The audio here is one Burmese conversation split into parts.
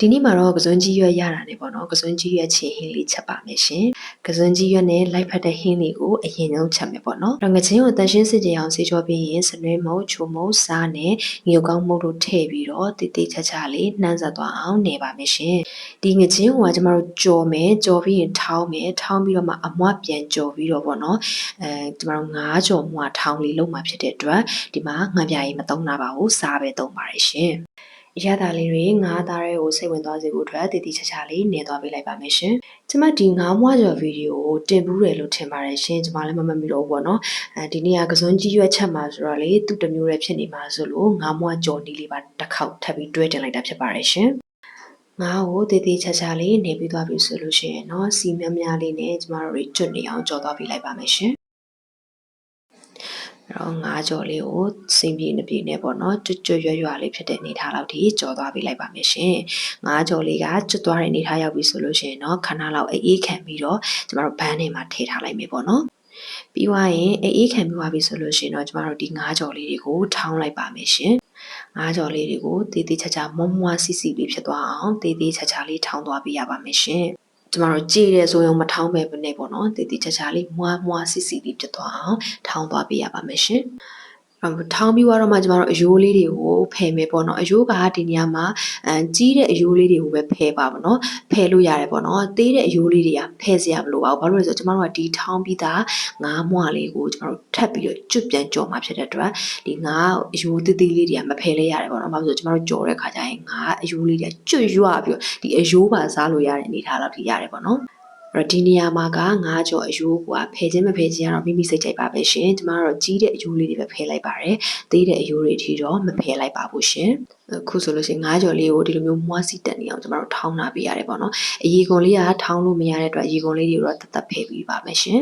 ဒီနေ့မှာတော့ကစွန်းကြီးရွက်ရတာနဲ့ပေါ့နော်ကစွန်းကြီးရွက်ချင်ဟင်းလေးချက်ပါမယ်ရှင်ကစွန်းကြီးရွက်နဲ့လိုက်ဖက်တဲ့ဟင်းလေးကိုအရင်ဆုံးချက်မယ်ပေါ့နော်တော့ငချင်းကိုတန်ရှင်းစစ်ကြအောင်ဆေးကြောပြီးရင်စနွေးမုတ်ချိုမုတ်စားနဲ့ငရုတ်ကောင်းမုတ်တို့ထည့်ပြီးတော့တိတိချာချာလေးနှမ်းဆက်သွားအောင်နေပါမယ်ရှင်ဒီငချင်းကိုကကျမတို့ကြော်မယ်ကြော်ပြီးရင်ထောင်းမယ်ထောင်းပြီးတော့မှအမွပြန်ကြော်ပြီးတော့ပေါ့နော်အဲကျမတို့ငါးကြော်မွားထောင်းလေးလုပ်မှာဖြစ်တဲ့အတွက်ဒီမှာငါးပြားကြီးမသုံးတာပါဘူးစားပဲသုံးပါတယ်ရှင် အရသာလေးတွေငါးသားတွေကိုစိတ်ဝင်သွားစေဖို့အတွက်တည်တည်ချာချာလေးနေသွားပေးလိုက်ပါမယ်ရှင်။ကျမဒီငါးမွားကျော်ဗီဒီယိုကိုတင်ဘူးတယ်လို့ထင်ပါတယ်ရှင်။ကျမလည်းမမှတ်မိတော့ဘူးပေါ့နော်။အဲဒီနေ့ကကစွန်းကြီးရွက်ချက်မှာဆိုတော့လေသူ့တစ်မျိုးတည်းဖြစ်နေမှာဆိုလို့ငါးမွားကျော်နီးလေးပါတစ်ခေါက်ထပ်ပြီးတွဲတင်လိုက်တာဖြစ်ပါတယ်ရှင်။ငါ့ကိုတည်တည်ချာချာလေးနေပြီးသွားပြီဆိုလို့ရှိရင်เนาะစီများများလေးနဲ့ကျမတို့တွေကျွတ်နေအောင်ကြော်သွားပေးလိုက်ပါမယ်ရှင်။ အဲ့တော့ငါးကြော်လေးကိုစင်ပြေနေပြေနေပေါ့နော်ကျွတ်ကျွတ်ရွရွလေးဖြစ်တဲ့အနေထားလောက်ထိကြော်သွားပေးလိုက်ပါမယ်ရှင်ငါးကြော်လေးကကျွတ်သွားတဲ့အနေထားရောက်ပြီဆိုလို့ရှိရင်တော့ခဏလောက်အေးခံပြီးတော့ကျမတို့ဘန်းထဲမှာထည့်ထားလိုက်မယ်ပေါ့နော်ပြီးသွားရင်အေးခံပြီးသွားပြီဆိုလို့ရှိရင်တော့ကျမတို့ဒီငါးကြော်လေးတွေကိုထောင်းလိုက်ပါမယ်ရှင်ငါးကြော်လေးတွေကိုတေးသေးချာချာမွန်းမွားစီစီလေးဖြစ်သွားအောင်တေးသေးချာချာလေးထောင်းသွားပေးရပါမယ်ရှင် ကျမတို့ကြည်တယ်ဆိုရင်မထောင်းပဲဘယ်နဲ့ပေါ့နော်တည်တည်ချာချာလေးမွားမွားစီစီလေးဖြစ်သွားအောင်ထောင်းသွားပေးရပါမယ်ရှင်အ ထောင်းပြီးတော့မှကျမတို့အယိုးလေးတွေကိုဖယ်မယ်ပေါ့နော်အယိုးကဒီနေရာမှာအမ်ကြီးတဲ့အယိုးလေးတွေကိုပဲဖယ်ပါပါနော်ဖယ်လို့ရတယ်ပေါ့နော်သေးတဲ့အယိုးလေးတွေကဖယ်စရာမလိုပါဘူးဘာလို့လဲဆိုတော့ကျမတို့ကဒီထောင်းပြီးသားငါးမွားလေးကိုကျမတို့ထပ်ပြီးတော့ကျွတ်ပြန်ကြော်မှာဖြစ်တဲ့အတွက်ဒီငါးအယိုးသေးသေးလေးတွေကမဖယ်လဲရတယ်ပေါ့နော်ဘာလို့လဲဆိုတော့ကျမတို့ကြော်တဲ့ခါကျရင်ငါးအယိုးလေးတွေကကျွတ်ရွပြီးတော့ဒီအယိုးပါစားလို့ရတဲ့အနေထားလောက်ထိရတယ်ပေါ့နော်အဲ့ တော့ဒီနေရာမှာကငါးကြော်အယိုးကဖယ်ခြင်းမဖယ်ခြင်းကတော့မိမိစိတ်ကြိုက်ပါပဲရှင်ကျမတို့ကြီးတဲ့အယိုးလေးတွေပဲဖယ်လိုက်ပါတယ်သေးတဲ့အယိုးတွေအထိတော့မဖယ်လိုက်ပါဘူးရှင်အခုဆိုလို့ရှိရင်ငါးကြော်လေးကိုဒီလိုမျိုးမွှားစီတက်နေအောင်ကျမတို့ထောင်းလာပေးရတယ်ပေါ့နော်အရီကွန်လေးကထောင်းလို့မရတဲ့အတွက်အရီကွန်လေးတွေတော့တသက်ဖယ်ပြီးပါမယ်ရှင်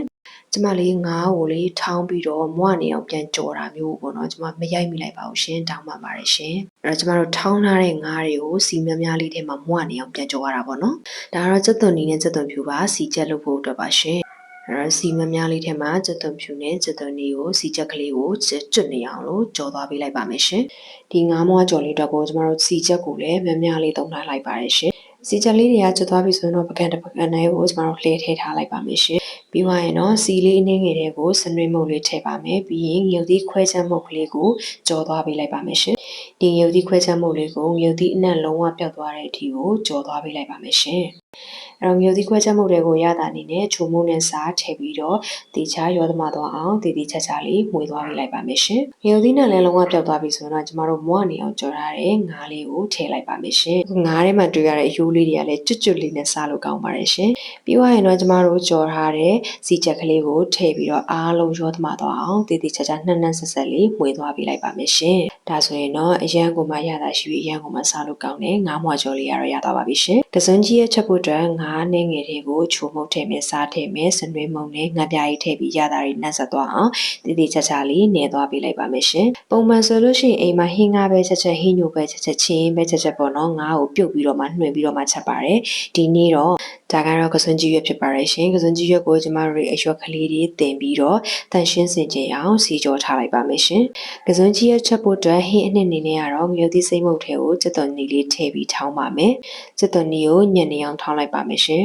ကျမလေးငါးကိုလေးထောင်းပြီးတော့မွနေအောင်ပြန်ကြော်တာမျိုးပေါ့နော်ကျမမရိုက်မိလိုက်ပါဘူးရှင်တောင်းပါပါတယ်ရှင်အဲ့တော့ကျမတို့ထောင်းထားတဲ့ငါးတွေကိုစီများများလေးထဲမှာမွနေအောင်ပြန်ကြော်ရတာပေါ့နော်ဒါကတော့စက်သွန်နီနဲ့စက်သွန်ဖြူပါစီချက်လုပ်ဖို့အတွက်ပါရှင်အဲ့တော့စီမများလေးထဲမှာစက်သွန်ဖြူနဲ့စက်သွန်နီကိုစီချက်ကလေးကိုကျွတ်နေအောင်လို့ကြော်သွားပေးလိုက်ပါမယ်ရှင်ဒီငါးမွားကြော်လေးတော့ကိုကျမတို့စီချက်ကိုလည်းများများလေးသုံးထားလိုက်ပါတယ်ရှင် စီချက်လေးတွေကကျွတ်သွားပြီဆိုရင်တော့ပကံတစ်ပကံတိုင်းကိုကျမတို့လှည့်ထည့်ထားလိုက်ပါမယ်ရှင်ပြီးသွားရင်တော့စီလေးအနည်းငယ်တွေကိုစနွေးမုတ်လေးထည့်ပါမယ်ပြီးရင်ငရုတ်သီးခွဲချမ်းမုတ်ကလေးကိုကြော်သွားပေးလိုက်ပါမယ်ရှင်ဒီငရုတ်သီးခွဲချမ်းမုတ်လေးကိုငရုတ်သီးအနက်လုံးဝပျောက်သွားတဲ့အထိကိုကြော်သွားပေးလိုက်ပါမယ်ရှင် အဲ့တော့မျိုးသီးခွဲချက်မှုတွေကိုရတာအနေနဲ့ချိုမှုနဲ့စားထည့်ပြီးတော့တေချာရောသမသွားအောင်တည်တည်ချာချာလေးမှွေသွားပေးလိုက်ပါမယ်ရှင်။မျိုးသီးနဲ့လည်းလုံးဝပျောက်သွားပြီဆိုတော့ကျမတို့မွနေအောင်ကြော်ထားတဲ့ငါးလေးကိုထည့်လိုက်ပါမယ်ရှင်။ငါးထဲမှာတွေ့ရတဲ့အယိုးလေးတွေကလည်းကျွတ်ကျွတ်လေးနဲ့စားလို့ကောင်းပါတယ်ရှင်။ပြီးသွားရင်တော့ကျမတို့ကြော်ထားတဲ့စီချက်ကလေးကိုထည့်ပြီးတော့အားလုံးရောသမသွားအောင်တည်တည်ချာချာနှံ့နှံ့ဆက်ဆက်လေးမှွေသွားပေးလိုက်ပါမယ်ရှင်။ဒါဆိုရင်တော့အရန်ကိုမှရတာရှိပြီးအရန်ကိုမှစားလို့ကောင်းတဲ့ငါးမွားကြော်လေးရတော့ရသွားပါပြီရှင်။ကစွန်းကြီးရဲ့ချက်ဖို့အတွက်ငါးနဲ့ငယ်တွေကိုချိုမုတ်ထည့်မယ်စားထည့်မယ်စနွေးမုံနဲ့ငါပြားကြီးထည့်ပြီးရတာတွေနှက်ဆက်သွားအောင်တည်တည်ချာချာလေးနေသွားပေးလိုက်ပါမယ်ရှင်ပုံမှန်ဆိုလို့ရှိရင်အိမ်မှာဟင်းငါးပဲချက်ချက်ဟင်းညိုပဲချက်ချက်ချင်းပဲချက်ချက်ပေါ့နော်ငါးကိုပြုတ်ပြီးတော့မှနှွှင်ပြီးတော့မှချက်ပါတယ်ဒီနေ့တော့ဒါကတော့ကစွန်းကြီးရွက်ဖြစ်ပါတယ်ရှင်ကစွန်းကြီးရွက်ကိုကျမတို့အရွက်ကလေးတွေတင်ပြီးတော့တန်ရှင်းစင်ကြအောင်စီကြောထားလိုက်ပါမယ်ရှင်ကစွန်းကြီးရွက်ချက်ဖို့အတွက်ဟင်းအနှစ်အနေနဲ့ကတော့ငရုတ်သီးစိမ့်မုတ်ထဲကိုစက်သွန်နီလေးထည့်ပြီးထောင်းပါမယ်စက်သွန်နီကိုညံ့နေအောင်ထောင်းလိုက်ပါမယ်ရှင်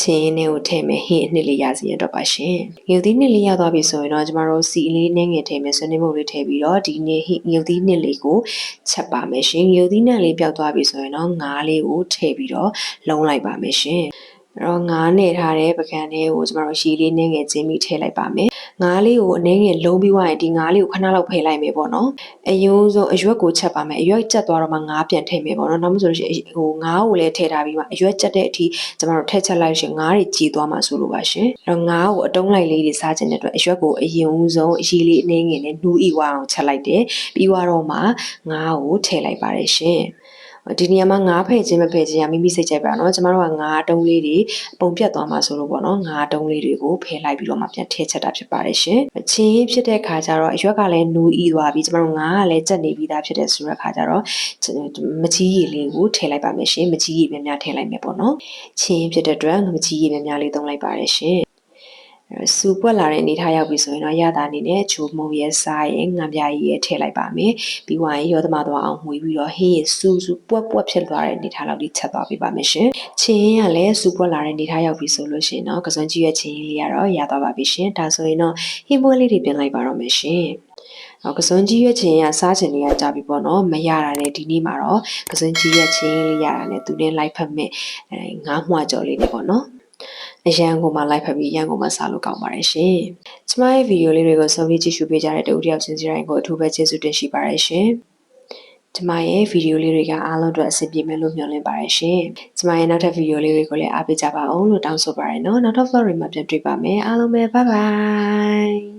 ချင်းရင်းနဲ့ကိုထည့်မယ်ဟင်းအနှစ်လေးရစီရတော့ပါရှင်။ငရုတ်သီးနှစ်လေးရောက်သွားပြီဆိုရင်တော့ကျမတို့စီလေးနဲ့ငယ်ထည့်မယ်ဆွေးနွေးမှုလေးထည့်ပြီးတော့ဒီနေ့ဟင်းငရုတ်သီးနှစ်လေးကိုချက်ပါမယ်ရှင်။ငရုတ်သီးနှစ်လေးပျောက်သွားပြီဆိုရင်တော့ငါးလေးကိုထည့်ပြီးတော့လုံးလိုက်ပါမယ်ရှင်။ အဲ့တော့ငါးနဲ့ထားတဲ့ပကံလေးကိုကျမတို့ရှည်လေးနည်းငယ်ချင်းပြီးထည့်လိုက်ပါမယ်။ငါးလေးကိုအနည်းငယ်လုံးပြီးွားရင်ဒီငါးလေးကိုခဏလောက်ဖယ်လိုက်မယ်ပေါ့နော်။အယုံဆုံးအရွက်ကိုချက်ပါမယ်။အရွက်ချက်သွားတော့မှငါးပြန်ထည့်မယ်ပေါ့နော်။နောက်မှဆိုလို့ရှိရင်ဟိုငါးကိုလည်းထည့်ထားပြီးမှအရွက်ချက်တဲ့အထိကျမတို့ထည့်ချက်လိုက်ရှင်ငါးတွေကြီးသွားမှဆိုလိုပါရှင်။အဲ့တော့ငါးကိုအတုံးလိုက်လေးတွေစားခြင်းတဲ့အတွက်အရွက်ကိုအယုံဆုံးအရှည်လေးအနည်းငယ်နဲ့နှူးဤဝအောင်ချက်လိုက်တယ်။ပြီးတော့မှငါးကိုထည့်လိုက်ပါတယ်ရှင်။ ဒီနေရာမှာငါးဖဲ့ခြင်းမဖဲ့ခြင်းကမိမိစိတ်ကြိုက်ပါတော့ကျမတို့ကငါးတုံးလေးတွေပုံပြတ်သွားမှာဆိုလို့ပေါ့နော်ငါးတုံးလေးတွေကိုဖယ်လိုက်ပြီးတော့မှပြန်ထည့်ချက်တာဖြစ်ပါတယ်ရှင်ချင်းဖြစ်တဲ့ခါကျတော့အရွက်ကလည်းနူးဤသွားပြီးကျမတို့ငါးကလည်းကြက်နေပြီးသားဖြစ်တဲ့ဆိုတဲ့ခါကျတော့မချီးရည်လေးကိုထည့်လိုက်ပါမယ်ရှင်မချီးရည်များများထည့်လိုက်မယ်ပေါ့နော်ချင်းဖြစ်တဲ့အတွက်မချီးရည်များများလေးသုံးလိုက်ပါတယ်ရှင်အဲ စူပွက်လာတဲ့အနေထားရောက်ပြီဆိုရင်တော့ရတာအနေနဲ့ချိုမုံရဲ့စားရဲ့ငံပြားကြီးရဲ့ထည့်လိုက်ပါမယ်ပြီးွားရင်ရောသမသွားအောင်မှွေပြီးတော့ဟင်းရဲ့စူစူပွက်ပွက်ဖြစ်သွားတဲ့အနေထားလောက်လေးချက်သွားပေးပါမယ်ရှင်ချင်းရင်းကလည်းစူပွက်လာတဲ့အနေထားရောက်ပြီဆိုလို့ရှိရင်တော့ကစွန်ကြီးရဲ့ချင်းရင်းလေးကတော့ရသွားပါပြီရှင်ဒါဆိုရင်တော့ဟင်းပွဲလေးတွေပြင်လိုက်ပါတော့မယ်ရှင်အော်ကစွန်ကြီးရွက်ချင်းရစားချင်နေရကြပြီပေါ့နော်မရတာနဲ့ဒီနေ့မှာတော့ကစွန်ကြီးရွက်ချင်းလေးရတာနဲ့သူနဲ့လိုက်ဖက်မဲ့အဲငါးမှွာကြော်လေးတွေပေါ့နော် အရန်ကိုမှလိုက်ဖက်ပြီးရန်ကိုမှစားလို့ကောင်းပါတယ်ရှင်။ကျမရဲ့ဗီဒီယိုလေးတွေကိုဆုံးဖြတ်ကြည့်ရှုပေးကြတဲ့တူတယောက်ချင်းစီတိုင်းကိုအထူးပဲကျေးဇူးတင်ရှိပါတယ်ရှင်။ကျမရဲ့ဗီဒီယိုလေးတွေကအားလုံးအတွက်အဆင်ပြေမယ်လို့မျှော်လင့်ပါတယ်ရှင်။ကျမရဲ့နောက်ထပ်ဗီဒီယိုလေးတွေကိုလည်းအားပေးကြပါအောင်လို့တောင်းဆိုပါရနော်။နောက်ထပ် vlog တွေမှာပြန်တွေ့ပါမယ်။အားလုံးပဲ bye bye